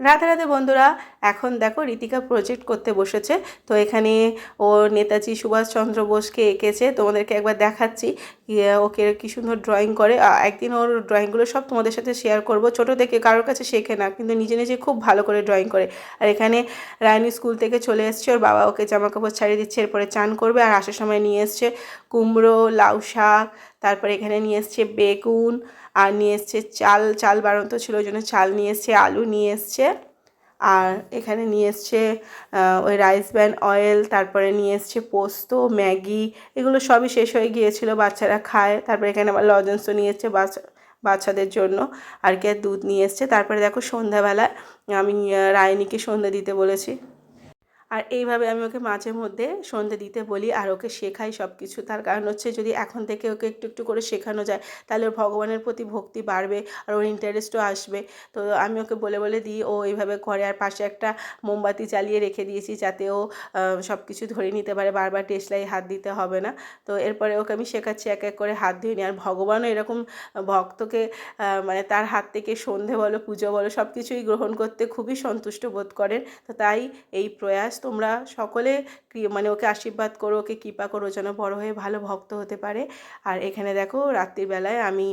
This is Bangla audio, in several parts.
রাতে রাতে বন্ধুরা, এখন দেখো রীতিকা প্রজেক্ট করতে বসেছে। তো এখানে ও নেতাজি সুভাষচন্দ্র বোসকে এঁকেছে। তোমাদেরকে একবার দেখাচ্ছি ওকে কি সুন্দর ড্রয়িং করে। একদিন ওর ড্রয়িংগুলো সব তোমাদের সাথে শেয়ার করব। ছোট থেকে কারোর কাছে শেখে না, কিন্তু নিজে নিজে খুব ভালো করে ড্রয়িং করে। আর এখানে রায়নি স্কুল থেকে চলে এসছে, ওর বাবা ওকে জামা কাপড় ছাড়িয়ে দিচ্ছে, এরপরে চান করবে আর আসার সময় নিয়ে এসছে। কুমড়ো, লাউ শাক, তারপরে এখানে নিয়ে এসছে বেগুন আর নিয়ে এসছে চাল চাল বাড়ন্ত ছিল ওই জন্য চাল নিয়ে এসছে, আলু নিয়ে এসছে। আর এখানে নিয়ে এসছে ওই রাইস ব্যান অয়েল তারপরে নিয়ে এসছে পোস্ত, ম্যাগি, এগুলো সবই শেষ হয়ে গিয়েছিল, বাচ্চারা খায়। তারপরে এখানে আবার লজেন্সও নিয়ে এসছে বাচ্চা, বাচ্চাদের জন্য। আর কি দুধ নিয়ে এসছে, তারপরে দেখো সন্ধ্যাবেলা আমি রায়নীকে সন্ধ্যা দিতে বলেছি। আর এইভাবে আমি ওকে মাঝে মধ্যে সন্ধে দিতে বলি আর ওকে শেখাই সব কিছু তার কারণ হচ্ছে যদি এখন থেকে ওকে একটু একটু করে শেখানো যায়, তাহলে ওর ভগবানের প্রতি ভক্তি বাড়বে আর ওর ইন্টারেস্টও আসবে। তো আমি ওকে বলে বলে দিই, ও এইভাবে করে আর পাশে একটা মোমবাতি জ্বালিয়ে রেখে দিয়েছি যাতে ও সব কিছু ধরে নিতে পারে। বারবার টেসলাই হাত দিতে হবে না। তো এরপরে ওকে আমি শেখাচ্ছি এক এক করে হাত ধুয়ে নিই আর ভগবানও এরকম ভক্তকে মানে তার হাত থেকে সন্ধে বলো, পুজো বলো সব কিছুই গ্রহণ করতে খুবই সন্তুষ্ট বোধ করেন। তো তাই এই প্রয়াস তোমরা সকলে মানে ওকে আশীর্বাদ করো, ওকে কৃপা করো যেন বড় হয়ে ভালো ভক্ত হতে পারে। আর এখানে দেখো রাত্রিবেলায় আমি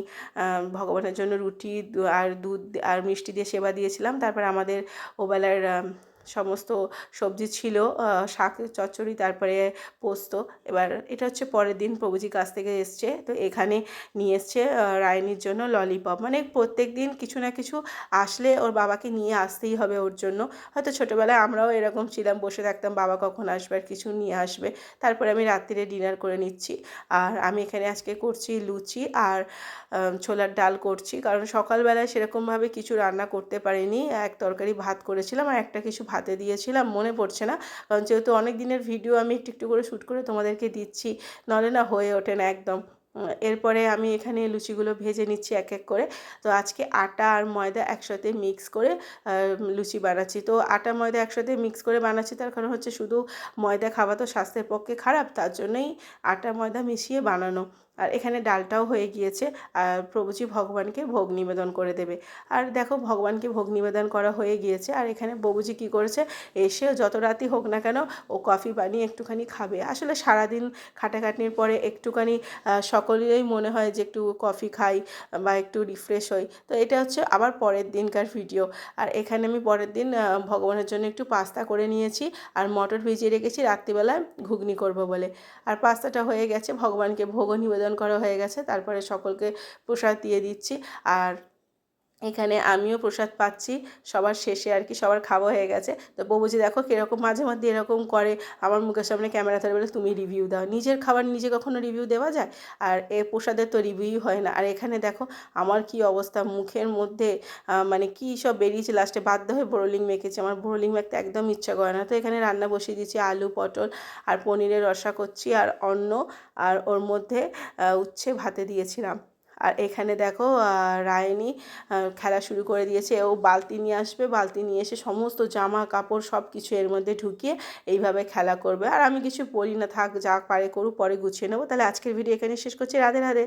ভগবানের জন্য রুটি আর দুধ আর মিষ্টি দিয়ে সেবা দিয়েছিলাম। তারপর আমাদের ওবেলার সমস্ত সবজি ছিল শাক, চচ্চড়ি, তারপরে পোস্ত। এবার এটা হচ্ছে পরের দিন প্রভুজি কাছ থেকে এসছে। তো এখানে নিয়ে এসছে রায়নির জন্য ললিপপ মানে প্রত্যেক দিন কিছু না কিছু আসলে ওর বাবাকে নিয়ে আসতেই হবে ওর জন্য। হয়তো ছোটোবেলায় আমরাও এরকম ছিলাম, বসে থাকতাম, বাবা কখন আসবে আর কিছু নিয়ে আসবে? তারপরে আমি রাত্রিরে ডিনার করে নিচ্ছি। আর আমি এখানে আজকে করছি লুচি আর ছোলার ডাল করছি। কারণ সকালবেলায় সেরকমভাবে কিছু রান্না করতে পারিনি। এক তরকারি ভাত করেছিলাম আর একটা কিছু ভাতে দিয়েছিলাম, মনে পড়ছে না। কারণ যেহেতু অনেক দিনের ভিডিও আমি একটু একটু করে শ্যুট করে তোমাদেরকে দিচ্ছি নাহলে না হয়ে ওঠে না একদম। এরপরে আমি এখানে লুচিগুলো ভেজে নিচ্ছি এক এক করে। তো আজকে আটা আর ময়দা একসাথে মিক্স করে লুচি বানাচ্ছি। তো আটা, ময়দা একসাথে মিক্স করে বানাচ্ছি, তার কারণ হচ্ছে শুধু ময়দা খাওয়া তো স্বাস্থ্যের পক্ষে খারাপ, তার জন্যই আটা, ময়দা মিশিয়ে বানানো। আর এখানে ডালটাও হয়ে গিয়েছে আর প্রভুজি ভগবানকে ভোগ নিবেদন করে দেবে। আর দেখো ভগবানকে ভোগ নিবেদন করা হয়ে গিয়েছে আর এখানে বাবুজি কী করেছে? এসে যত রাতই হোক না কেন ও কফি বানিয়ে একটুখানি খাবে। আসলে সারাদিন খাটাখাটনির পরে একটুখানি সকলেরই মনে হয় যে একটু কফি খাই বা একটু রিফ্রেশ হই। তো এটা হচ্ছে আবার পরের দিনকার ভিডিও আর এখানে আমি পরের দিন ভগবানের জন্য একটু পাস্তা করে নিয়েছি আর মটর ভিজিয়ে রেখেছি রাত্রিবেলায় ঘুগনি করব বলে। আর পাস্তাটা হয়ে গেছে ভগবানকে ভোগ নিবেদন করা হয়ে গেছে তারপরে সকলকে প্রসাদ দিয়ে দিচ্ছি। আর এখানে আমিও প্রসাদ পাচ্ছি, সবার শেষে আর কি, সবার খাওয়া হয়ে গেছে। তো বাবুজি দেখো কীরকম মাঝে মধ্যে এরকম করে আমার মুখের সামনে ক্যামেরা ধরে বলে, তুমি রিভিউ দাও। নিজের খাবার নিজে কখনো রিভিউ দেওয়া যায়? আর এ প্রসাদের তো রিভিউই হয় না। আর এখানে দেখো আমার কি অবস্থা, মুখের মধ্যে মানে কি সব বেরিয়েছে লাস্টে বাধ্য হয়ে বোরোলিং মেখেছে। আমার বোরোলিং মাখতে একদম ইচ্ছা করে না। তো এখানে রান্না বসিয়ে দিয়েছি, আলু, পটল আর পনিরের রসা করছি আর অন্ন আর ওর মধ্যে উচ্ছে ভাতে দিয়েছিলাম। আর এখানে দেখো রায়নি খেলা শুরু করে দিয়েছে। ও বালতি নিয়ে আসবে, বালতি নিয়ে এসে সমস্ত জামা কাপড় সব কিছু এর মধ্যে ঢুকিয়ে এইভাবে খেলা করবে। আর আমি কিছু বলি না, থাক, যা পারে করুক, পরে গুছিয়ে নেব। তাহলে আজকের ভিডিও এখানে শেষ করছি। রাধে রাধে।